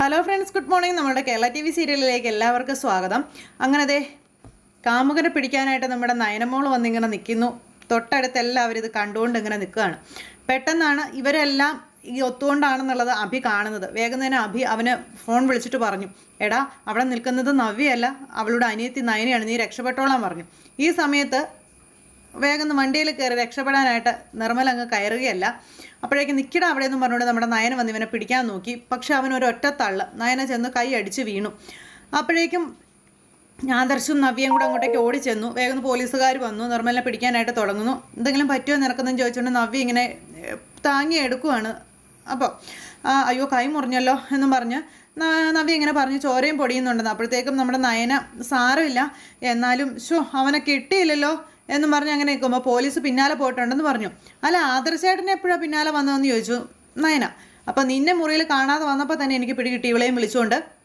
Hello friends good morning നമ്മുടെ Kerala T V സീരിയലിലേക്ക് എല്ലാവർക്കും സ്വാഗതം. അങ്ങനെ അതെ കാമുകനെ പിടിക്കാനായിട്ട് നമ്മുടെ നയനമോൾ വന്നിങ്ങനെ നിൽക്കുന്നു തൊട്ടടുത്ത് എല്ലാവരും ഇത് കണ്ടുകൊണ്ട് ഇങ്ങനെ നിൽക്കുകയാണ്. പെട്ടെന്നാണ് ഇവരെല്ലാം ഈ ഒത്തുകൊണ്ടാണെന്നുള്ളത് അഭി കാണുന്നത്. വേഗം തന്നെ അഭി അവനെ ഫോൺ വിളിച്ചിട്ട് പറഞ്ഞു. എടാ അവിടെ നിൽക്കുന്നത് നവ്യയല്ല അവളുടെ അനിയത്തി നയനയാണ് നീ രക്ഷപ്പെട്ടോളാൻ പറഞ്ഞു. ഈ സമയത്ത് വേഗം വണ്ടിയിൽ കയറി രക്ഷപ്പെടാനായിട്ട് നിർമ്മല അങ്ങ് കയറുകയല്ല. അപ്പോഴേക്കും നിൽക്കട അവിടെ എന്ന് പറഞ്ഞുകൊണ്ട് നമ്മുടെ നയന വന്ന് ഇവനെ പിടിക്കാൻ നോക്കി. പക്ഷെ അവൻ ഒരു ഒറ്റ തള്ള്. നയന ചെന്ന് കൈ അടിച്ച് വീണു. അപ്പോഴേക്കും ആദർശും നവ്യയും കൂടെ അങ്ങോട്ടേക്ക് ഓടി ചെന്നു വേഗം പോലീസുകാർ വന്നു. നിർമ്മലിനെ പിടിക്കാനായിട്ട് തുടങ്ങുന്നു. എന്തെങ്കിലും പറ്റുമോ നിനക്കെന്നും ചോദിച്ചുകൊണ്ട് നവ്യ ഇങ്ങനെ താങ്ങി എടുക്കുവാണ്. അപ്പോൾ അയ്യോ കൈ മുറിഞ്ഞല്ലോ എന്നും പറഞ്ഞ് നവ്യ ഇങ്ങനെ പറഞ്ഞു ചോരയും പൊടിയുന്നുണ്ടെന്ന്. അപ്പോഴത്തേക്കും നമ്മുടെ നയന സാരമില്ല. എന്നാലും ഷോ അവനെ കിട്ടിയില്ലല്ലോ. എന്നും പറഞ്ഞ് അങ്ങനെ നിൽക്കുമ്പോൾ പോലീസ് പിന്നാലെ പോയിട്ടുണ്ടെന്ന് പറഞ്ഞു. അല്ല ആദർശേട്ടനെ എപ്പോഴാണ് പിന്നാലെ വന്നതെന്ന് ചോദിച്ചു? നയന. അപ്പം നിന്നെ മുറിയിൽ കാണാതെ വന്നപ്പോൾ തന്നെ എനിക്ക് പിടികിട്ടി ഇവളെയും വിളിച്ചുകൊണ്ട്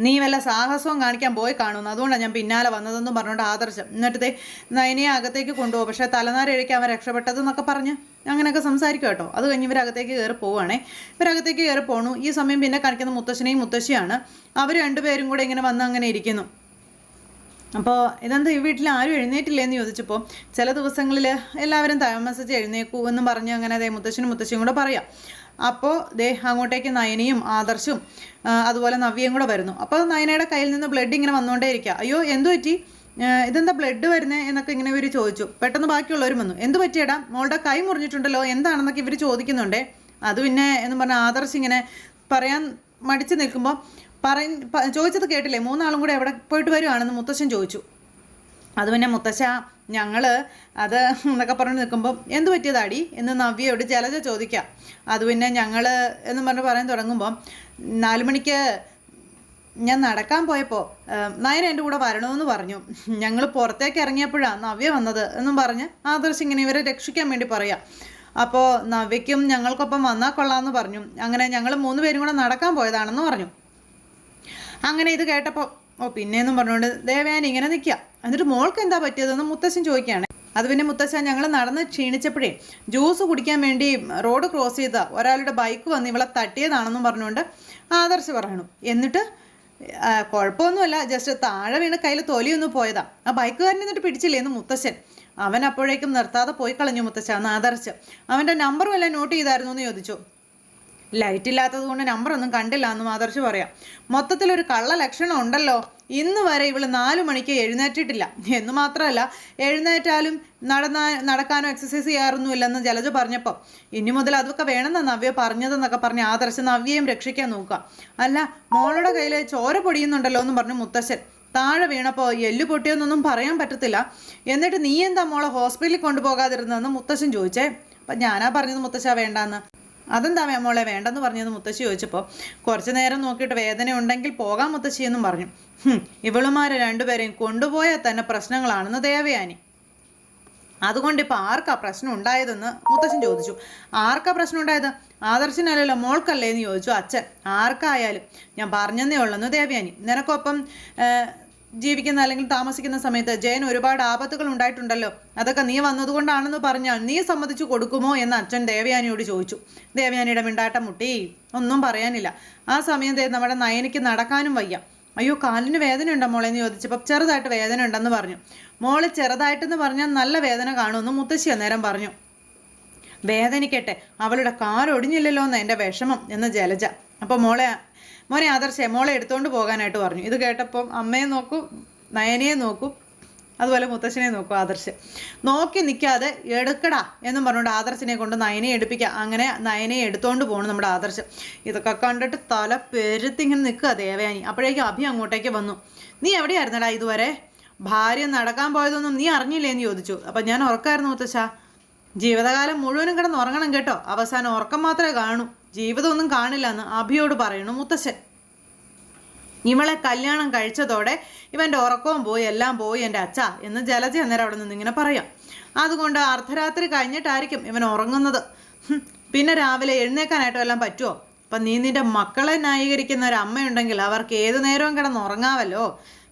നീ വല്ല സാഹസവും കാണിക്കാൻ പോയി കാണുന്നു അതുകൊണ്ടാണ് ഞാൻ പിന്നാലെ വന്നതെന്നും പറഞ്ഞുകൊണ്ട് ആദർശം. എന്നിട്ടത്തെ നയനയെ അകത്തേക്ക് കൊണ്ടുപോകും. പക്ഷേ തലനാരഴിക്കാൻ അവൻ രക്ഷപ്പെട്ടതെന്നൊക്കെ പറഞ്ഞ് അങ്ങനെയൊക്കെ സംസാരിക്കും കേട്ടോ. അത് കഴിഞ്ഞ് ഇവരകത്തേക്ക് കയറി പോവുകയാണേ ഇവരകത്തേക്ക് കയറി പോണു. ഈ സമയം പിന്നെ കാണിക്കുന്ന മുത്തശ്ശനെയും മുത്തശ്ശിയാണ്. അവർ രണ്ടുപേരും കൂടെ ഇങ്ങനെ വന്ന് അങ്ങനെ ഇരിക്കുന്നു. അപ്പോൾ ഇതെന്താ ഈ വീട്ടിൽ ആരും എഴുന്നേറ്റില്ലേന്ന് ചോദിച്ചപ്പോൾ ചില ദിവസങ്ങളിൽ എല്ലാവരും താമസിച്ച് എഴുന്നേക്കൂ എന്നും പറഞ്ഞ് അങ്ങനെ അതേ മുത്തശ്ശനും മുത്തശ്ശിയും കൂടെ പറയാം. അപ്പോൾ ദേ അങ്ങോട്ടേക്ക് നയനയും ആദർശും അതുപോലെ നവ്യയും കൂടെ വരുന്നു. അപ്പോൾ നയനയുടെ കയ്യിൽ നിന്ന് ബ്ലഡ് ഇങ്ങനെ വന്നുകൊണ്ടേ ഇരിക്കുക അയ്യോ എന്തു പറ്റി? ഇതെന്താ ബ്ലഡ് വരുന്നത് എന്നൊക്കെ ഇങ്ങനെ ഇവർ ചോദിച്ചു. പെട്ടെന്ന് ബാക്കിയുള്ളവരും വന്നു. എന്ത് പറ്റിയടാ? മോളുടെ കൈ മുറിഞ്ഞിട്ടുണ്ടല്ലോ എന്താണെന്നൊക്കെ ഇവർ ചോദിക്കുന്നുണ്ടേ? അത് പിന്നെ എന്ന് പറഞ്ഞാൽ ആദർശ് ഇങ്ങനെ പറയാൻ മടിച്ചു നിൽക്കുമ്പോൾ പറയ ചോദിച്ചത് കേട്ടില്ലേ? മൂന്നാളും കൂടെ എവിടെ പോയിട്ട് വരുവാണെന്ന് മുത്തശ്ശൻ ചോദിച്ചു. അത് പിന്നെ മുത്തശ്ശ ഞങ്ങൾ അത് എന്നൊക്കെ പറഞ്ഞ് നിൽക്കുമ്പം എന്ത് പറ്റിയതാടി? എന്ന് നവ്യയോട് ജലജ ചോദിക്കാം. അത് പിന്നെ ഞങ്ങൾ എന്ന് പറഞ്ഞ് പറയാൻ തുടങ്ങുമ്പം നാല് മണിക്ക് ഞാൻ നടക്കാൻ പോയപ്പോൾ നയന എന്റെ കൂടെ വരണമെന്ന് പറഞ്ഞു. ഞങ്ങൾ പുറത്തേക്ക് ഇറങ്ങിയപ്പോഴാണ് നവ്യ വന്നത് എന്നും പറഞ്ഞ് ആദർശ് ഇങ്ങനെ ഇവരെ രക്ഷിക്കാൻ വേണ്ടി പറയാം. അപ്പോൾ നവ്യയ്ക്കും ഞങ്ങൾക്കൊപ്പം വന്നാൽ കൊള്ളാമെന്ന് പറഞ്ഞു. അങ്ങനെ ഞങ്ങൾ മൂന്ന് പേരും കൂടെ നടക്കാൻ പോയതാണെന്ന് പറഞ്ഞു. അങ്ങനെ ഇത് കേട്ടപ്പോൾ ഓ പിന്നെയെന്നും പറഞ്ഞുകൊണ്ട് ദേവയാനി ഇങ്ങനെ നിൽക്കുക എന്നിട്ട് മോൾക്ക് എന്താ പറ്റിയതെന്ന് മുത്തശ്ശൻ ചോദിക്കുകയാണ് അത് പിന്നെ മുത്തശ്ശൻ ഞങ്ങൾ നടന്ന് ക്ഷീണിച്ചപ്പോഴേ ജ്യൂസ് കുടിക്കാൻ വേണ്ടി റോഡ് ക്രോസ് ചെയ്ത ഒരാളുടെ ബൈക്ക് വന്ന് ഇവളെ തട്ടിയതാണെന്നും പറഞ്ഞുകൊണ്ട് ആദർശ് പറയണു. എന്നിട്ട് കുഴപ്പമൊന്നുമല്ല ജസ്റ്റ് താഴെ വീണ് കയ്യിൽ തൊലിയൊന്ന് പോയതാ. ആ ബൈക്കുകാരൻ എന്നിട്ട് പിടിച്ചില്ലേ എന്ന് മുത്തശ്ശൻ. അവൻ അപ്പോഴേക്കും നിർത്താതെ പോയി കളഞ്ഞു മുത്തശ്ശ എന്ന് ആദർശ്. അവന്റെ നമ്പർ എല്ലാം നോട്ട് ചെയ്തായിരുന്നു എന്ന് ചോദിച്ചു. ലൈറ്റ് ഇല്ലാത്തത് കൊണ്ട് നമ്പറൊന്നും കണ്ടില്ല എന്ന് മാതർച്ച് പറയാം. മൊത്തത്തിലൊരു കള്ള ലക്ഷണം ഉണ്ടല്ലോ. ഇന്ന് വരെ ഇവൾ നാല് മണിക്ക് എഴുന്നേറ്റിട്ടില്ല. എന്ന് മാത്രമല്ല എഴുന്നേറ്റാലും നടന്നാ നടക്കാനോ എക്സസൈസ് ചെയ്യാറൊന്നുമില്ലെന്ന് ജലജ പറഞ്ഞപ്പോൾ ഇനി മുതൽ അതൊക്കെ വേണമെന്ന് നവ്യ പറഞ്ഞതെന്നൊക്കെ പറഞ്ഞ് ആദർശ് നവ്യയും രക്ഷിക്കാൻ നോക്കുക. അല്ല മോളുടെ കയ്യിൽ ചോര പൊടിയുന്നുണ്ടല്ലോ എന്ന് പറഞ്ഞു മുത്തശ്ശൻ. താഴെ വീണപ്പോൾ എല്ല് പൊട്ടിയെന്നൊന്നും പറയാൻ പറ്റത്തില്ല. എന്നിട്ട് നീ എന്താ മോളെ ഹോസ്പിറ്റലിൽ കൊണ്ടുപോകാതിരുന്നതെന്ന് മുത്തശ്ശൻ ചോദിച്ചേ. അപ്പം ഞാനാ പറഞ്ഞത് മുത്തശ്ശ വേണ്ടാന്ന്. അതെന്താ മോളെ വേണ്ടെന്ന് പറഞ്ഞത് മുത്തശ്ശി ചോദിച്ചപ്പോൾ കുറച്ച് നേരം നോക്കിയിട്ട് വേദന ഉണ്ടെങ്കിൽ പോകാം മുത്തശ്ശി എന്നും പറഞ്ഞു. "ഹും, ഇവളുമാരെ രണ്ടുപേരെയും കൊണ്ടുപോയാൽ തന്നെ പ്രശ്നങ്ങളാണെന്ന് ദേവയാനി. അതുകൊണ്ട് ഇപ്പം ആർക്കാ പ്രശ്നം ഉണ്ടായതെന്ന് മുത്തശ്ശൻ ചോദിച്ചു. ആർക്കാ പ്രശ്നം ഉണ്ടായത്? ആദർശനല്ലല്ലോ മോൾക്കല്ലേ എന്ന് ചോദിച്ചു അച്ഛൻ. ആർക്കായാലും? ഞാൻ പറഞ്ഞെന്നേ ഉള്ളെന്ന് ദേവയാനി. നിനക്കൊപ്പം ജീവിക്കുന്ന അല്ലെങ്കിൽ താമസിക്കുന്ന സമയത്ത് ജയൻ ഒരുപാട് ആപത്തുകൾ ഉണ്ടായിട്ടുണ്ടല്ലോ. അതൊക്കെ നീ വന്നതുകൊണ്ടാണെന്ന് പറഞ്ഞാൽ നീ സമ്മതിച്ചു കൊടുക്കുമോ? എന്ന് അച്ഛൻ ദേവയാനിയോട് ചോദിച്ചു. ദേവയാനിയുടെ മിണ്ടാട്ടം മുട്ടി. ഒന്നും പറയാനില്ല. ആ സമയം നമ്മുടെ നയനിക്ക് നടക്കാനും വയ്യ. അയ്യോ കാലിന് വേദന ഉണ്ടോ മോളെ? എന്ന് ചോദിച്ചപ്പോൾ ചെറുതായിട്ട് വേദന ഉണ്ടെന്ന് പറഞ്ഞു. മോൾ ചെറുതായിട്ടെന്ന് പറഞ്ഞാൽ നല്ല വേദന കാണുമെന്ന് മുത്തശ്ശി അന്നേരം പറഞ്ഞു. വേദനിക്കട്ടെ അവളുടെ കാലൊടിഞ്ഞില്ലല്ലോ എന്ന് എന്റെ വിഷമം എന്ന് ജലജ. അപ്പോൾ മോളെ മോനെ ആദർശ മോളെ എടുത്തുകൊണ്ട് പോകാനായിട്ട് പറഞ്ഞു. ഇത് കേട്ടപ്പം അമ്മയെ നോക്കും നയനയെ നോക്കും അതുപോലെ മുത്തശ്ശനെ നോക്കും ആദർശ്. നോക്കി നിൽക്കാതെ എടുക്കടാ എന്നും പറഞ്ഞുകൊണ്ട് ആദർശിനെ കൊണ്ട് നയനെ എടുപ്പിക്കുക അങ്ങനെ നയനെ എടുത്തുകൊണ്ട് പോകണം നമ്മുടെ ആദർശ്. ഇതൊക്കെ കണ്ടിട്ട് തല പെരുത്തിങ്ങനെ നിൽക്കുക ദേവയാനി. അപ്പോഴേക്കും അഭി അങ്ങോട്ടേക്ക് വന്നു. നീ എവിടെയായിരുന്നടാ ഇതുവരെ? ഭാര്യ നടക്കാൻ പോയതൊന്നും നീ അറിഞ്ഞില്ലേ എന്ന് ചോദിച്ചു. അപ്പം ഞാൻ ഉറക്കായിരുന്നു മുത്തശ്ശ. ജീവിതകാലം മുഴുവനും കിടന്ന് ഉറങ്ങണം കേട്ടോ. അവസാനം ഉറക്കം മാത്രമേ കാണൂ. ജീവിതമൊന്നും കാണില്ല എന്ന് അഭിയോട് പറയുന്നു മുത്തശ്ശൻ. ഇവളെ കല്യാണം കഴിച്ചതോടെ ഇവന്റെ ഉറക്കവും പോയി എല്ലാം പോയി എന്റെ അച്ഛ എന്ന് ജലജ അന്നേരം അവിടെ നിന്ന് ഇങ്ങനെ പറയാം. അതുകൊണ്ട് അർദ്ധരാത്രി കഴിഞ്ഞിട്ടായിരിക്കും ഇവൻ ഉറങ്ങുന്നത്. പിന്നെ രാവിലെ എഴുന്നേക്കാനായിട്ട് എല്ലാം പറ്റുമോ അപ്പം നീ നിന്റെ മക്കളെ ന്യായീകരിക്കുന്ന ഒരു അമ്മയുണ്ടെങ്കിൽ അവർക്ക് ഏതു നേരവും കിടന്ന് ഉറങ്ങാവല്ലോ.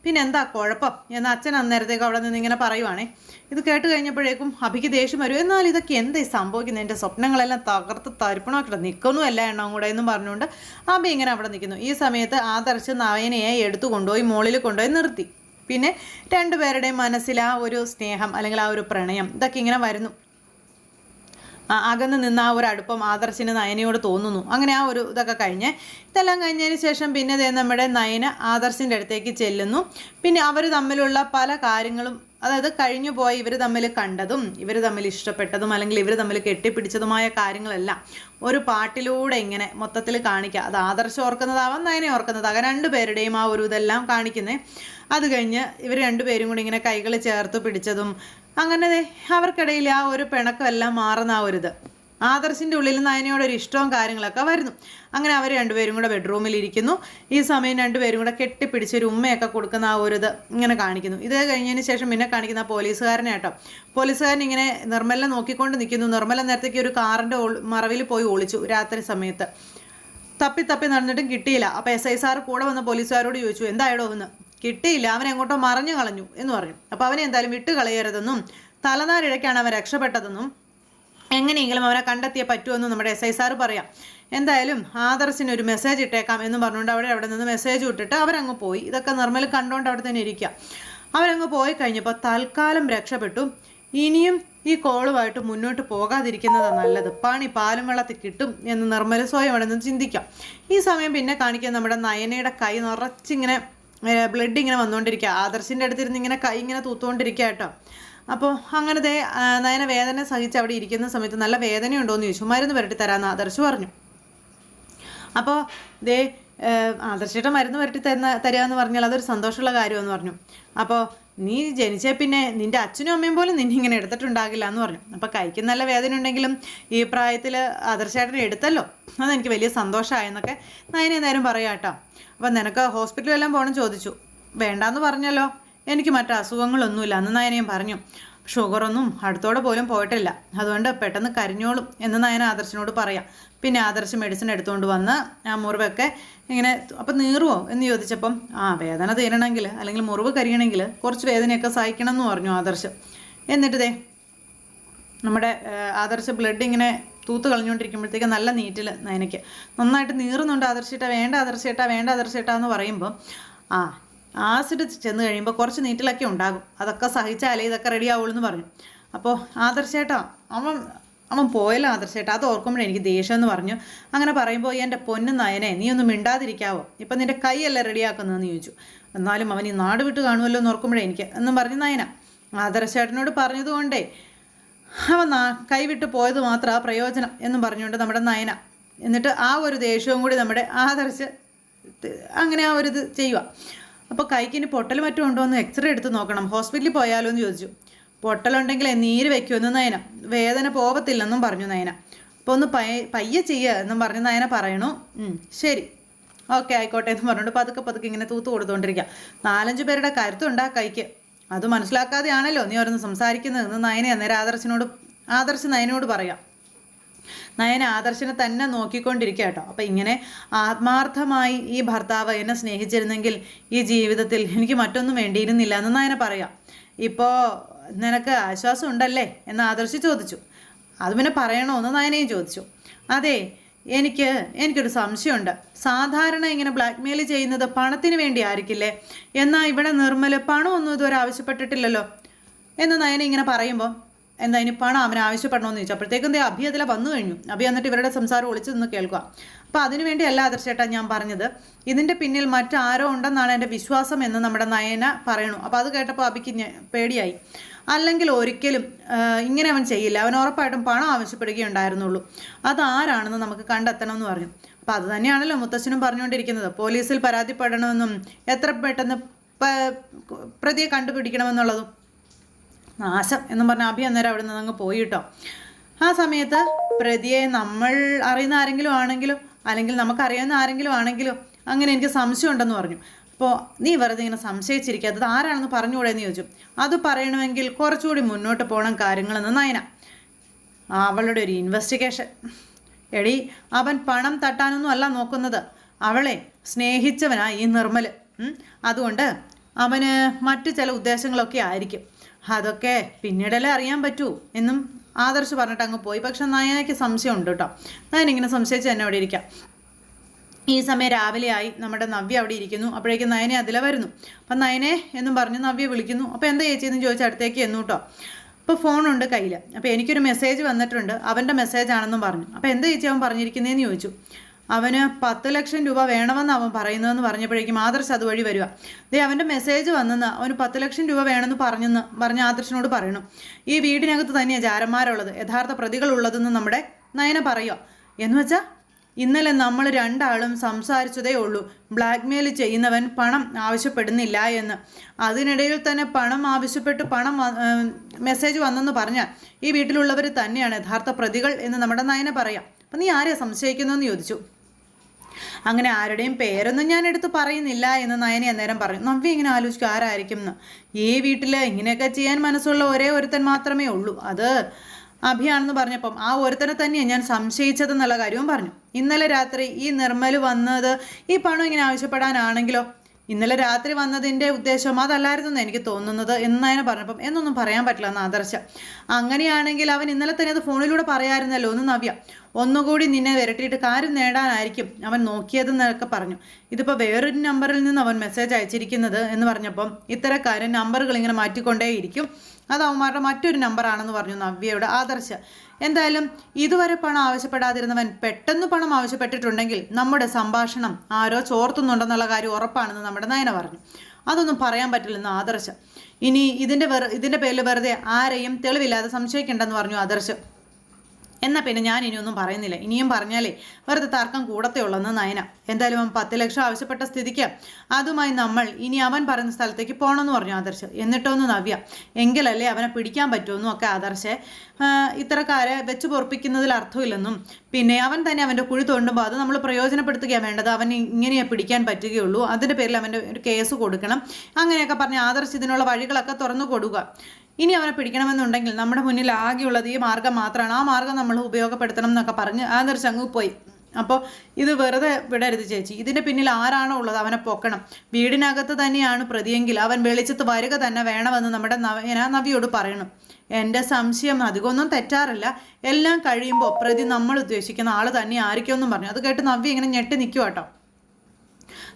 പിന്നെ എന്താ കുഴപ്പം? എന്ന് അച്ഛൻ അന്നേരത്തേക്ക് അവിടെ നിന്ന് ഇങ്ങനെ പറയുവാണേ. ഇത് കേട്ട് കഴിഞ്ഞപ്പോഴേക്കും അഭിക്ക് ദേഷ്യം വരും. എന്നാൽ ഇതൊക്കെ എന്തേ സംഭവിക്കുന്നത് എന്റെ സ്വപ്നങ്ങളെല്ലാം തകർത്ത് തരിപ്പണമാക്കിട്ട്. നിൽക്കുന്നു എല്ലാ എണ്ണം കൂടെ എന്നും പറഞ്ഞുകൊണ്ട് അഭി ഇങ്ങനെ അവിടെ നിൽക്കുന്നു. ഈ സമയത്ത് ആദർശ് നയനയെ എടുത്തു കൊണ്ടുപോയി മുകളിൽ കൊണ്ടുപോയി നിർത്തി. പിന്നെ രണ്ടുപേരുടെയും മനസ്സിൽ ആ ഒരു സ്നേഹം അല്ലെങ്കിൽ ആ ഒരു പ്രണയം ഇതൊക്കെ ഇങ്ങനെ വരുന്നു. അകന്ന് നിന്ന് ആ ഒരു അടുപ്പം ആദർശിന് നയനയോട് തോന്നുന്നു. അങ്ങനെ ആ ഒരു ഇതൊക്കെ കഴിഞ്ഞ് ഇതെല്ലാം കഴിഞ്ഞതിന് ശേഷം പിന്നെ നമ്മുടെ നയന ആദർശിന്റെ അടുത്തേക്ക് ചെല്ലുന്നു. പിന്നെ അവർ തമ്മിലുള്ള പല കാര്യങ്ങളും അതായത് കഴിഞ്ഞു പോയ ഇവർ തമ്മിൽ കണ്ടതും ഇവർ തമ്മിൽ ഇഷ്ടപ്പെട്ടതും അല്ലെങ്കിൽ ഇവർ തമ്മിൽ കെട്ടിപ്പിടിച്ചതുമായ കാര്യങ്ങളെല്ലാം ഒരു പാട്ടിലൂടെ ഇങ്ങനെ മൊത്തത്തിൽ കാണിക്കുക അത് ആദർശം ഓർക്കുന്നതാവാം നയനെ ഓർക്കുന്നതാകാം രണ്ടുപേരുടെയും ആ ഒരു ഇതെല്ലാം കാണിക്കുന്നത് അത് കഴിഞ്ഞ് ഇവർ രണ്ടുപേരും കൂടി ഇങ്ങനെ കൈകൾ ചേർത്ത് പിടിച്ചതും അങ്ങനെ അവർക്കിടയിൽ ആ ഒരു പിണക്കമെല്ലാം മാറുന്ന ആ ഒരു ഇത്. ആദർശിന്റെ ഉള്ളിൽ നയനയോട് ഒരു ഇഷ്ടവും കാര്യങ്ങളൊക്കെ വരുന്നു. അങ്ങനെ അവർ രണ്ടുപേരും കൂടെ ബെഡ്റൂമിൽ ഇരിക്കുന്നു. ഈ സമയം രണ്ടുപേരും കൂടെ കെട്ടിപ്പിടിച്ച് ഒരു ഉമ്മയൊക്കെ കൊടുക്കുന്ന ആ ഒരു ഇത് ഇങ്ങനെ കാണിക്കുന്നു. ഇത് കഴിഞ്ഞതിന് ശേഷം പിന്നെ കാണിക്കുന്ന പോലീസുകാരനെ കേട്ടോ. പോലീസുകാരൻ ഇങ്ങനെ നിർമ്മല നോക്കിക്കൊണ്ട് നിൽക്കുന്നു. നിർമ്മല നേരത്തേക്ക് ഒരു കാറിന്റെ മറവിൽ പോയി ഒളിച്ചു രാത്രി സമയത്ത്. തപ്പി തപ്പി നടന്നിട്ടും കിട്ടിയില്ല. അപ്പോൾ എസ് ഐ സാർ കൂടെ വന്ന പോലീസുകാരോട് ചോദിച്ചു എന്തായടോ ഒന്ന് കിട്ടിയില്ല. അവൻ എങ്ങോട്ടോ മറഞ്ഞു കളഞ്ഞു എന്ന് പറഞ്ഞു. അപ്പോൾ അവനെ എന്തായാലും വിട്ട് കളയരുതെന്നും തലനാരിഴയ്ക്കാണ് അവൻ രക്ഷപ്പെട്ടതെന്നും എങ്ങനെയെങ്കിലും അവനെ കണ്ടെത്തിയേ പറ്റുമെന്ന് നമ്മുടെ എസ് ഐ സാറ് പറയാം. എന്തായാലും ആദർശിന് ഒരു മെസ്സേജ് ഇട്ടേക്കാം എന്ന് പറഞ്ഞുകൊണ്ട് അവിടെ അവിടെ നിന്ന് മെസ്സേജ് ഇട്ടിട്ട് അവരങ്ങ് പോയി. ഇതൊക്കെ നിർമ്മൽ കണ്ടുകൊണ്ട് അവിടെ തന്നെ ഇരിക്കുക അവരങ്ങ് പോയി കഴിഞ്ഞപ്പോൾ തൽക്കാലം രക്ഷപ്പെട്ടു. ഇനിയും ഈ കോളുമായിട്ട് മുന്നോട്ട് പോകാതിരിക്കുന്നതാണ് നല്ലത്. പണി പാലും വെള്ളത്തിൽ കിട്ടും എന്ന് നിർമ്മല സ്വയം അവിടെ നിന്ന് ചിന്തിക്കാം. ഈ സമയം പിന്നെ കാണിക്കാൻ നമ്മുടെ നയനയുടെ കൈ നിറച്ചിങ്ങനെ ബ്ലഡ് ഇങ്ങനെ വന്നുകൊണ്ടിരിക്കുക ആദർശിന്റെ അടുത്തിരുന്ന് ഇങ്ങനെ കൈ ഇങ്ങനെ തൂത്തുകൊണ്ടിരിക്കുക കേട്ടോ. അപ്പോൾ അങ്ങനത്തെ നയന വേദന സഹിച്ച് അവിടെ ഇരിക്കുന്ന സമയത്ത് നല്ല വേദനയുണ്ടോ എന്ന് ചോദിച്ചു. മരുന്ന് പുരട്ടി തരാമെന്ന് ആദർശ് പറഞ്ഞു. അപ്പോൾ ദേ ആദർശയുടെ മരുന്ന് പുരട്ടി തരുന്ന തരിക പറഞ്ഞാൽ അതൊരു സന്തോഷമുള്ള കാര്യമെന്ന് പറഞ്ഞു. അപ്പോൾ നീ ജനിച്ചേ പിന്നെ നിന്റെ അച്ഛനും അമ്മയും പോലും നിന്നെ ഇങ്ങനെ എടുത്തിട്ടുണ്ടാകില്ല എന്ന് പറഞ്ഞു. അപ്പോൾ കൈക്ക് നല്ല വേദന ഉണ്ടെങ്കിലും ഈ പ്രായത്തിൽ ആദർശേട്ടനെ എടുത്തല്ലോ. അതെനിക്ക് വലിയ സന്തോഷമായെന്നൊക്കെ നയനെ നേരം പറയാം കേട്ടോ. അപ്പം നിനക്ക് ഹോസ്പിറ്റലെല്ലാം പോകണം ചോദിച്ചു. വേണ്ടാന്ന് പറഞ്ഞല്ലോ. എനിക്ക് മറ്റു അസുഖങ്ങളൊന്നുമില്ല അന്ന് നയനയും പറഞ്ഞു. ഷുഗറൊന്നും അടുത്തോടെ പോലും പോയിട്ടില്ല. അതുകൊണ്ട് പെട്ടെന്ന് കരിഞ്ഞോളും എന്ന് നയന ആദർശിനോട് പറയാം. പിന്നെ ആദർശ് മെഡിസിൻ എടുത്തുകൊണ്ട് വന്ന് ആ മുറിവൊക്കെ ഇങ്ങനെ അപ്പം നീറുവോ എന്ന് ചോദിച്ചപ്പം ആ വേദന തീരണമെങ്കിൽ അല്ലെങ്കിൽ മുറിവ് കരിയണമെങ്കിൽ കുറച്ച് വേദനയൊക്കെ സഹിക്കണം എന്ന് പറഞ്ഞു ആദർശ്. എന്നിട്ട് ദേ നമ്മുടെ ആദർശ് ആദർശ ബ്ലഡ് ഇങ്ങനെ തൂത്ത് കളഞ്ഞുകൊണ്ടിരിക്കുമ്പോഴത്തേക്ക് നല്ല നീറ്റിൽ നയനയ്ക്ക്. നന്നായിട്ട് നീറുന്നുണ്ട് ആദർശിട്ട വേണ്ട ആദർശിട്ട വേണ്ട ആദർശിട്ട എന്ന് പറയുമ്പോൾ ആ ആസിഡ് ചെന്ന് കഴിയുമ്പോൾ കുറച്ച് നീറ്റിലൊക്കെ ഉണ്ടാകും. അതൊക്കെ സഹിച്ചാലേ ഇതൊക്കെ റെഡി ആവുള്ളൂ എന്ന് പറഞ്ഞു. അപ്പോൾ ആദർശേട്ടാ അവൻ അവൻ പോയല്ലോ ആദർശേട്ടാ. അത് ഓർക്കുമ്പോഴേ എനിക്ക് ദേഷ്യം എന്ന് പറഞ്ഞു. അങ്ങനെ പറയുമ്പോൾ എന്റെ പൊന്നു നയനെ നീ ഒന്നും മിണ്ടാതിരിക്കാവോ? ഇപ്പം നിന്റെ കൈയല്ലേ റെഡിയാക്കുന്നതെന്ന് ചോദിച്ചു. എന്നാലും അവൻ ഈ നാട് വിട്ട് കാണുമല്ലോ എന്ന് ഓർക്കുമ്പോഴേ എനിക്ക് എന്നും പറഞ്ഞു നയന. ആദർശേട്ടനോട് പറഞ്ഞതുകൊണ്ടേ അവൻ നാ കൈവിട്ട് പോയത് മാത്രം ആ പ്രയോജനം എന്നും പറഞ്ഞുകൊണ്ട് നമ്മുടെ നയന എന്നിട്ട് ആ ഒരു ദേഷ്യവും കൂടി നമ്മുടെ ആദർശ് അങ്ങനെ ആ ഒരു ഇത് ചെയ്യുക അപ്പോൾ കൈക്കിന് പൊട്ടൽ മറ്റും ഉണ്ടോ എന്ന് എക്സ്റേ എടുത്ത് നോക്കണം. ഹോസ്പിറ്റലിൽ പോയാലോ എന്ന് ചോദിച്ചു. പൊട്ടലുണ്ടെങ്കിൽ നീര് വെക്കുമെന്ന് നയന. വേദന പോകത്തില്ലെന്നും പറഞ്ഞു നയന. അപ്പോൾ ഒന്ന് പയ്യ പയ്യെ ചെയ്യുക എന്നും പറഞ്ഞ് നയന പറയണു. ശരി. ഓക്കെ ആയിക്കോട്ടെ എന്ന് പറഞ്ഞുകൊണ്ട് പതുക്കെ പതുക്കെ ഇങ്ങനെ തൂത്ത് കൊടുത്തുകൊണ്ടിരിക്കുക നാലഞ്ച് പേരുടെ കരുത്തുണ്ട് ആ കൈക്ക്. അത് മനസ്സിലാക്കാതെയാണല്ലോ നീ ഓരോന്ന് സംസാരിക്കുന്നതെന്ന് നയനെ അന്നേരം ആദർശിനോട് ആദർശ് നയനോട് പറയാം. നയന ആദർശനെ തന്നെ നോക്കിക്കൊണ്ടിരിക്കുക കേട്ടോ. അപ്പം ഇങ്ങനെ ആത്മാർത്ഥമായി ഈ ഭർത്താവ് എന്നെ സ്നേഹിച്ചിരുന്നെങ്കിൽ ഈ ജീവിതത്തിൽ എനിക്ക് മറ്റൊന്നും വേണ്ടിയിരുന്നില്ല എന്ന് നയന പറയാം. ഇപ്പോൾ നിനക്ക് ആശ്വാസം ഉണ്ടല്ലേ എന്ന് ആദർശ് ചോദിച്ചു. അത് പിന്നെ പറയണോ എന്ന് നയനയും ചോദിച്ചു. അതെ എനിക്ക് എനിക്കൊരു സംശയമുണ്ട്. സാധാരണ ഇങ്ങനെ ബ്ലാക്ക്മെയിൽ ചെയ്യുന്നത് പണത്തിന് വേണ്ടി ആയിരിക്കില്ലേ? എന്നാൽ ഇവിടെ നിർമ്മൽ പണമൊന്നും ഇതുവരെ ആവശ്യപ്പെട്ടിട്ടില്ലല്ലോ? എന്ന് നയന ഇങ്ങനെ പറയുമ്പോൾ എന്താ ഇനി പണം അവൻ ആവശ്യപ്പെടണമെന്ന് ചോദിച്ചു. അപ്പോഴത്തേക്കും ദേ അഭി അതിലെ വന്നു കഴിഞ്ഞു. അഭി എന്നിട്ട് ഇവരുടെ സംസാരം ഒളിച്ചു നിന്ന് കേൾക്കുക. അപ്പോൾ അതിനു വേണ്ടി അല്ല ആദർശേട്ടാ ഞാൻ പറഞ്ഞത് ഇതിന്റെ പിന്നിൽ മറ്റാരോ ഉണ്ടെന്നാണ് എന്റെ വിശ്വാസം എന്ന് നമ്മുടെ നയന പറയണു. അപ്പോൾ അത് കേട്ടപ്പോൾ അഭിക്ക് പേടിയായി. അല്ലെങ്കിൽ ഒരിക്കലും ഇങ്ങനെ അവൻ ചെയ്യില്ല. അവൻ ഉറപ്പായിട്ടും പണം ആവശ്യപ്പെടുകയുണ്ടായിരുന്നുള്ളൂ. അതാരാണെന്ന് നമുക്ക് കണ്ടെത്തണമെന്ന് പറഞ്ഞു. അപ്പോൾ അത് തന്നെയാണല്ലോ മുത്തശ്ശനും പറഞ്ഞുകൊണ്ടിരിക്കുന്നത്. പോലീസിൽ പരാതിപ്പെടണമെന്നും എത്ര പെട്ടെന്ന് പ്രതിയെ കണ്ടുപിടിക്കണമെന്നുള്ളതും. നാശം എന്നും പറഞ്ഞ അഭി അന്നേരം അവിടെ നിന്ന് അങ്ങ് പോയി കേട്ടോ ആ സമയത്ത് പ്രതിയെ നമ്മൾ അറിയുന്ന ആരെങ്കിലും ആണെങ്കിലും അല്ലെങ്കിൽ നമുക്കറിയാവുന്ന ആരെങ്കിലും ആണെങ്കിലും അങ്ങനെ എനിക്ക് സംശയം ഉണ്ടെന്ന് പറഞ്ഞു. അപ്പോൾ നീ വെറുതെ ഇങ്ങനെ സംശയിച്ചിരിക്കാത്തത് ആരാണെന്ന് പറഞ്ഞുകൂടെ എന്ന് ചോദിച്ചു. അത് പറയണമെങ്കിൽ കുറച്ചുകൂടി മുന്നോട്ട് പോകണം കാര്യങ്ങളെന്ന് നയന. അവളുടെ ഒരു ഇൻവെസ്റ്റിഗേഷൻ എടി അവൻ പണം തട്ടാനൊന്നും അല്ല നോക്കുന്നത്. അവളെ സ്നേഹിച്ചവനാ ഈ നിർമ്മൽ അതുകൊണ്ട് അവന് മറ്റു ചില ഉദ്ദേശങ്ങളൊക്കെ ആയിരിക്കും. അതൊക്കെ പിന്നീടല്ലേ അറിയാൻ പറ്റൂ എന്നും ആദർശ് പറഞ്ഞിട്ട് അങ്ങ് പോയി. പക്ഷെ നയനയ്ക്ക് സംശയമുണ്ട് കേട്ടോ. നയന ഇങ്ങനെ സംശയിച്ച് തന്നെ അവിടെ ഇരിക്കാം. ഈ സമയം രാവിലെയായി. നമ്മുടെ നവ്യ അവിടെ ഇരിക്കുന്നു. അപ്പോഴേക്കും നയനെ അതിലെ വരുന്നു. അപ്പം നയനെ എന്നും പറഞ്ഞ് നവ്യ വിളിക്കുന്നു. അപ്പോൾ എന്താ ചേച്ചി എന്ന് ചോദിച്ചാൽ അടുത്തേക്ക് എന്നു കേട്ടോ. അപ്പോൾ ഫോണുണ്ട് കയ്യിൽ അപ്പോൾ എനിക്കൊരു മെസ്സേജ് വന്നിട്ടുണ്ട്. അവന്റെ മെസ്സേജ് ആണെന്നും പറഞ്ഞു. അപ്പോൾ എന്താ ചേച്ചി അവൻ പറഞ്ഞിരിക്കുന്നതെന്ന് ചോദിച്ചു. അവന് പത്ത് ലക്ഷം രൂപ വേണമെന്ന് അവൻ പറയുന്നതെന്ന് പറഞ്ഞപ്പോഴേക്കും ആദർശ് അതുവഴി വരിക ദേ അവന്റെ മെസ്സേജ് വന്നെന്ന് അവന് പത്ത് ലക്ഷം രൂപ വേണമെന്ന് പറഞ്ഞെന്ന് പറഞ്ഞ ആദർശനോട് പറയണം. ഈ വീടിനകത്ത് തന്നെയാണ് ജാരന്മാരുള്ളത്. യഥാർത്ഥ പ്രതികൾ പ്രതികളുള്ളതെന്ന് നമ്മുടെ നയന പറയുക എന്ന് വെച്ചാൽ ഇന്നലെ നമ്മൾ രണ്ടാളും സംസാരിച്ചതേ ഉള്ളൂ. ബ്ലാക്ക്മെയിൽ ചെയ്യുന്നവൻ പണം ആവശ്യപ്പെടുന്നില്ല എന്ന്. അതിനിടയിൽ തന്നെ പണം ആവശ്യപ്പെട്ട് പണം മെസ്സേജ് വന്നെന്ന് പറഞ്ഞാൽ ഈ വീട്ടിലുള്ളവർ തന്നെയാണ് യഥാർത്ഥ പ്രതികൾ എന്ന് നമ്മുടെ നയന പറയാം. അപ്പം നീ ആരെയാണ് സംശയിക്കുന്നതെന്ന് ചോദിച്ചു? അങ്ങനെ ആരുടെയും പേരൊന്നും ഞാൻ എടുത്ത് പറയുന്നില്ല എന്ന് നയനി അന്നേരം പറഞ്ഞു. നവ്യ ഇങ്ങനെ ആലോചിക്കും ആരായിരിക്കും എന്ന്? ഈ വീട്ടിൽ ഇങ്ങനെയൊക്കെ ചെയ്യാൻ മനസ്സുള്ള ഒരേ ഒരുത്തൻ മാത്രമേ ഉള്ളൂ. അത് അഭിയാണെന്ന് പറഞ്ഞപ്പം ആ ഒരുത്തനെ തന്നെയാണ് ഞാൻ സംശയിച്ചത് എന്നുള്ള കാര്യവും പറഞ്ഞു. ഇന്നലെ രാത്രി ഈ നിർമ്മൽ വന്നത് ഈ പണം ഇങ്ങനെ ആവശ്യപ്പെടാനാണെങ്കിലോ? ഇന്നലെ രാത്രി വന്നതിന്റെ ഉദ്ദേശം അതല്ലായിരുന്നു എനിക്ക് തോന്നുന്നത് എന്നതിനെ പറഞ്ഞപ്പം എന്നൊന്നും പറയാൻ പറ്റില്ല എന്ന് ആദർശ. അങ്ങനെയാണെങ്കിൽ അവൻ ഇന്നലെ തന്നെ അത് ഫോണിലൂടെ പറയാമായിരുന്നല്ലോ ഒന്ന് നവ്യ. ഒന്നുകൂടി നിന്നെ വിരട്ടിയിട്ട് കാര്യം നേടാനായിരിക്കും അവൻ നോക്കിയതെന്നൊക്കെ പറഞ്ഞു. ഇതിപ്പോൾ വേറൊരു നമ്പറിൽ നിന്ന് അവൻ മെസ്സേജ് അയച്ചിരിക്കുന്നത് എന്ന് പറഞ്ഞപ്പം ഇത്തരക്കാരൻ നമ്പറുകൾ ഇങ്ങനെ മാറ്റിക്കൊണ്ടേയിരിക്കും. അത് അവന്മാരുടെ മറ്റൊരു നമ്പറാണെന്ന് പറഞ്ഞു നവ്യയുടെ ആദർശ. എന്തായാലും ഇതുവരെ പണം ആവശ്യപ്പെടാതിരുന്നവൻ പെട്ടെന്ന് പണം ആവശ്യപ്പെട്ടിട്ടുണ്ടെങ്കിൽ നമ്മുടെ സംഭാഷണം ആരോ ചോർത്തുന്നുണ്ടെന്നുള്ള കാര്യം ഉറപ്പാണെന്ന് നമ്മുടെ നയന പറഞ്ഞു. അതൊന്നും പറയാൻ പറ്റില്ലെന്ന് ആദർശ. ഇനി ഇതിന്റെ വെറു ഇതിന്റെ പേരിൽ വെറുതെ ആരെയും തെളിവില്ലാതെ സംശയിക്കേണ്ടെന്ന് പറഞ്ഞു ആദർശം. എന്നാൽ പിന്നെ ഞാൻ ഇനിയൊന്നും പറയുന്നില്ല. ഇനിയും പറഞ്ഞാലേ വെറുതെ തർക്കം കൂടത്തേ ഉള്ളെന്ന് നയന എന്തായാലും അവൻ പത്ത് ലക്ഷം ആവശ്യപ്പെട്ട സ്ഥിതിക്ക് അതുമായി നമ്മൾ ഇനി അവൻ പറയുന്ന സ്ഥലത്തേക്ക് പോകണമെന്ന് പറഞ്ഞു ആദർശ്. എന്നിട്ടൊന്ന് നവ്യ എങ്കിലല്ലേ അവനെ പിടിക്കാൻ പറ്റുമെന്നും ഒക്കെ ആദർശ്. ഇത്തരക്കാരെ വെച്ച് പൊറപ്പിക്കുന്നതിൽ അർത്ഥമില്ലെന്നും പിന്നെ അവൻ തന്നെ അവന്റെ കുഴി തോണ്ടുമ്പോൾ അത് നമ്മൾ പ്രയോജനപ്പെടുത്തുകയാണ് വേണ്ടത്. അവൻ ഇങ്ങനെയേ പിടിക്കാൻ പറ്റുകയുള്ളൂ. അതിന്റെ പേരിൽ അവന്റെ ഒരു കേസ് കൊടുക്കണം. അങ്ങനെയൊക്കെ പറഞ്ഞ് ആദർശ് ഇതിനുള്ള വഴികളൊക്കെ തുറന്നു കൊടുക്കുക. ഇനി അവനെ പിടിക്കണമെന്നുണ്ടെങ്കിൽ നമ്മുടെ മുന്നിൽ ആകെയുള്ളത് ഈ മാർഗം മാത്രമാണ്. ആ മാർഗം നമ്മൾ ഉപയോഗപ്പെടുത്തണം എന്നൊക്കെ പറഞ്ഞ് ആദർശ് അങ്ങ് പോയി. അപ്പോൾ ഇത് വെറുതെ വിടരുത് ചേച്ചി. ഇതിന്റെ പിന്നിൽ ആരാണോ ഉള്ളത് അവനെ പൊക്കണം. വീടിനകത്ത് തന്നെയാണ് പ്രതിയെങ്കിൽ അവൻ വെളിച്ചത്ത് വരിക തന്നെ വേണമെന്ന് നമ്മുടെ നവന നവിയോട് പറയണം. എന്റെ സംശയം അധികമൊന്നും തെറ്റാറില്ല. എല്ലാം കഴിയുമ്പോൾ പ്രതി നമ്മൾ ഉദ്ദേശിക്കുന്ന ആൾ തന്നെ ആയിരിക്കുമെന്നും പറഞ്ഞു. അത് കേട്ട് നവ്യ ഇങ്ങനെ ഞെട്ടി നിൽക്കുക കേട്ടോ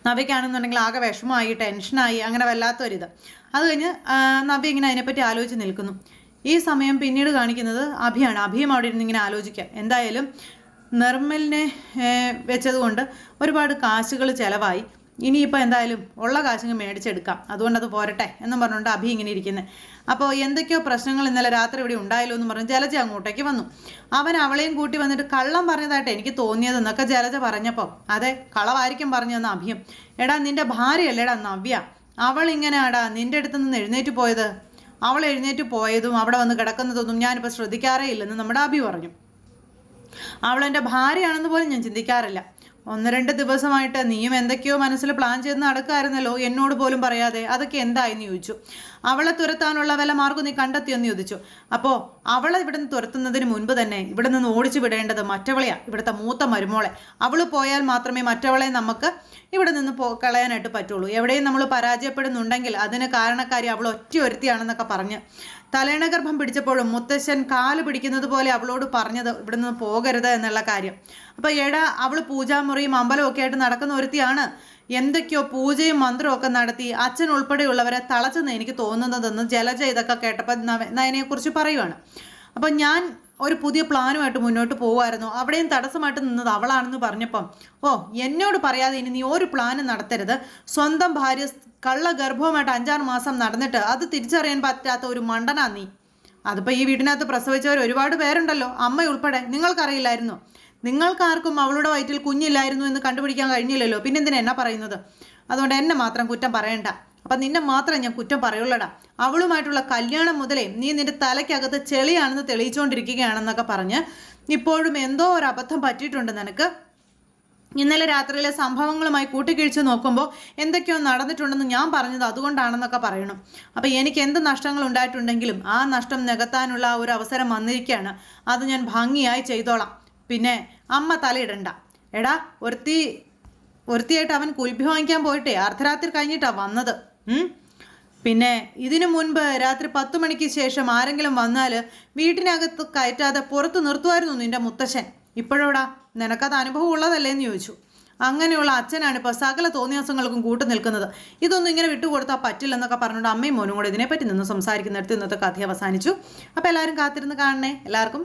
നവ്യക്കാണെന്നുണ്ടെങ്കിൽ ആകെ വിഷമമായി ടെൻഷനായി അങ്ങനെ വല്ലാത്തൊരിത്. അത് കഴിഞ്ഞ് നവ്യ ഇങ്ങനെ അതിനെപ്പറ്റി ആലോചിച്ച് നിൽക്കുന്നു. ഈ സമയം പിന്നീട് കാണിക്കുന്നത് അഭിയാണ്. അഭിയും അവിടെ ഇരുന്ന് ഇങ്ങനെ ആലോചിക്കുക എന്തായാലും നിർമ്മലിനെ വെച്ചതുകൊണ്ട് ഒരുപാട് കാശുകൾ ചിലവായി. ഇനിയിപ്പോൾ എന്തായാലും ഉള്ള കാശങ്ങ് മേടിച്ചെടുക്കാം. അതുകൊണ്ട് അത് പോരട്ടെ എന്നും പറഞ്ഞുകൊണ്ട് അഭി ഇങ്ങനെ ഇരിക്കുന്നത് അപ്പോൾ എന്തൊക്കെയോ പ്രശ്നങ്ങൾ ഇന്നലെ രാത്രി ഇവിടെ ഉണ്ടായല്ലോ എന്ന് പറഞ്ഞ് ജലജ അങ്ങോട്ടേക്ക് വന്നു. അവൻ അവളെയും കൂട്ടി വന്നിട്ട് കള്ളം പറഞ്ഞതായിട്ട് എനിക്ക് തോന്നിയതെന്നൊക്കെ ജലജ പറഞ്ഞപ്പോൾ അതെ കളവായിരിക്കും പറഞ്ഞതെന്ന് അഭിയും. എടാ നിന്റെ ഭാര്യയല്ലേടാ നവ്യ? അവൾ ഇങ്ങനെയാടാ നിന്റെ അടുത്ത് നിന്ന് എഴുന്നേറ്റ് പോയത്? അവൾ എഴുന്നേറ്റ് പോയതും അവിടെ വന്ന് കിടക്കുന്നതൊന്നും ഞാനിപ്പോൾ ശ്രദ്ധിക്കാറേ ഇല്ലെന്ന് നമ്മുടെ അഭി പറഞ്ഞു. അവൾ എന്റെ ഭാര്യയാണെന്ന് പോലും ഞാൻ ചിന്തിക്കാറില്ല. ഒന്ന് രണ്ട് ദിവസമായിട്ട് നീയും എന്തൊക്കെയോ മനസ്സിൽ പ്ലാൻ ചെയ്ത് നടക്കായിരുന്നല്ലോ എന്നോട് പോലും പറയാതെ അതൊക്കെ എന്തായെന്ന് ചോദിച്ചു. അവളെ തുരത്താനുള്ള വല്ല മാർഗം നീ കണ്ടെത്തിയെന്ന് ചോദിച്ചു. അപ്പോൾ അവളെ ഇവിടെ നിന്ന് തുരത്തുന്നതിന് മുൻപ് തന്നെ ഇവിടെ നിന്ന് ഓടിച്ചു വിടേണ്ടത് മറ്റവളെയാണ് ഇവിടുത്തെ മൂത്ത മരുമോളെ. അവൾ പോയാൽ മാത്രമേ മറ്റവളെ നമുക്ക് ഇവിടെ നിന്ന് പോ കളയാനായിട്ട് പറ്റുള്ളൂ. എവിടെയും നമ്മൾ പരാജയപ്പെടുന്നുണ്ടെങ്കിൽ അതിന് കാരണക്കാരി അവൾ ഒറ്റ ഒരുത്തിയാണെന്നൊക്കെ പറഞ്ഞ് തലേണഗർഭം പിടിച്ചപ്പോഴും മുത്തശ്ശൻ കാൽ പിടിക്കുന്നത് പോലെ അവളോട് പറഞ്ഞത് ഇവിടെ നിന്ന് പോകരുത് എന്നുള്ള കാര്യം. അപ്പോൾ എടാ അവൾ പൂജാമുറിയും അമ്പലവും ഒക്കെ ആയിട്ട് നടക്കുന്ന ഒരുത്തിയാണ് എന്തൊക്കെയോ പൂജയും മന്ത്രവും ഒക്കെ നടത്തി അച്ഛൻ ഉൾപ്പെടെയുള്ളവരെ തളച്ചെന്ന് എനിക്ക് തോന്നുന്നതെന്ന് ജലജ ഇതൊക്കെ കേട്ടപ്പോൾ നയനെക്കുറിച്ച് പറയുവാണ്. അപ്പം ഞാൻ ഒരു പുതിയ പ്ലാനുമായിട്ട് മുന്നോട്ട് പോകുമായിരുന്നു അവിടെയും തടസ്സമായിട്ട് നിന്നത് അവളാണെന്ന് പറഞ്ഞപ്പം ഓ എന്നോട് പറയാതെ ഇനി നീ ഒരു പ്ലാനും നടത്തരുത്. സ്വന്തം ഭാര്യ കള്ള ഗർഭവുമായിട്ട് അഞ്ചാറ് മാസം നടന്നിട്ട് അത് തിരിച്ചറിയാൻ പറ്റാത്ത ഒരു മണ്ടനാ നീ. അതിപ്പോൾ ഈ വീടിനകത്ത് പ്രസവിച്ചവർ ഒരുപാട് പേരുണ്ടല്ലോ. അമ്മ ഉൾപ്പെടെ നിങ്ങൾക്കറിയില്ലായിരുന്നു. നിങ്ങൾക്കാർക്കും അവളുടെ വയറ്റിൽ കുഞ്ഞില്ലായിരുന്നു എന്ന് കണ്ടുപിടിക്കാൻ കഴിഞ്ഞില്ലല്ലോ. പിന്നെ എന്തിനാ എന്നാ പറയുന്നത്? അതുകൊണ്ട് എന്നെ മാത്രം കുറ്റം പറയണ്ട. അപ്പം നിന്നെ മാത്രം ഞാൻ കുറ്റം പറയുള്ളടാ. അവളുമായിട്ടുള്ള കല്യാണം മുതലേ നീ നിന്റെ തലയ്ക്കകത്ത് ചെളിയാണെന്ന് തെളിയിച്ചുകൊണ്ടിരിക്കുകയാണെന്നൊക്കെ പറഞ്ഞ് ഇപ്പോഴും എന്തോ ഒരു അബദ്ധം പറ്റിയിട്ടുണ്ട് നിനക്ക്. ഇന്നലെ രാത്രിയിലെ സംഭവങ്ങളുമായി കൂട്ടിക്കിഴിച്ച് നോക്കുമ്പോൾ എന്തൊക്കെയോ നടന്നിട്ടുണ്ടെന്ന് ഞാൻ പറഞ്ഞത് അതുകൊണ്ടാണെന്നൊക്കെ പറയണം. അപ്പോൾ എനിക്ക് എന്ത് നഷ്ടങ്ങൾ ഉണ്ടായിട്ടുണ്ടെങ്കിലും ആ നഷ്ടം നികത്താനുള്ള ഒരു അവസരം വന്നിരിക്കുകയാണ്. അത് ഞാൻ ഭംഗിയായി ചെയ്തോളാം. പിന്നെ അമ്മ തലയിടണ്ട. എടാ ഒരുത്തി ഒരുത്തിയായിട്ട് അവൻ കുൽഭി വാങ്ങിക്കാൻ പോയിട്ടേ. അർദ്ധരാത്രി കഴിഞ്ഞിട്ടാണ് വന്നത്. പിന്നെ ഇതിനു മുൻപ് രാത്രി പത്തു മണിക്ക് ശേഷം ആരെങ്കിലും വന്നാൽ വീട്ടിനകത്ത് കയറ്റാതെ പുറത്ത് നിർത്തുമായിരുന്നു നിന്റെ മുത്തശ്ശൻ. ഇപ്പോഴോടാ നിനക്കത് അനുഭവം ഉള്ളതല്ലേ എന്ന് ചോദിച്ചു. അങ്ങനെയുള്ള അച്ഛനാണ് ഇപ്പോൾ സകല തോന്നിയാസങ്ങൾക്കും കൂട്ടു നിൽക്കുന്നത്. ഇതൊന്നും ഇങ്ങനെ വിട്ടുകൊടുത്താൽ പറ്റില്ലെന്നൊക്കെ പറഞ്ഞുകൊണ്ട് അമ്മയും മോനും കൂടെ ഇതിനെപ്പറ്റി നിന്ന് സംസാരിക്കുന്നിടത്ത് ഇന്നത്തെ കഥ അവസാനിച്ചു. അപ്പോൾ എല്ലാവരും കാത്തിരുന്ന് കാണണേ. എല്ലാവർക്കും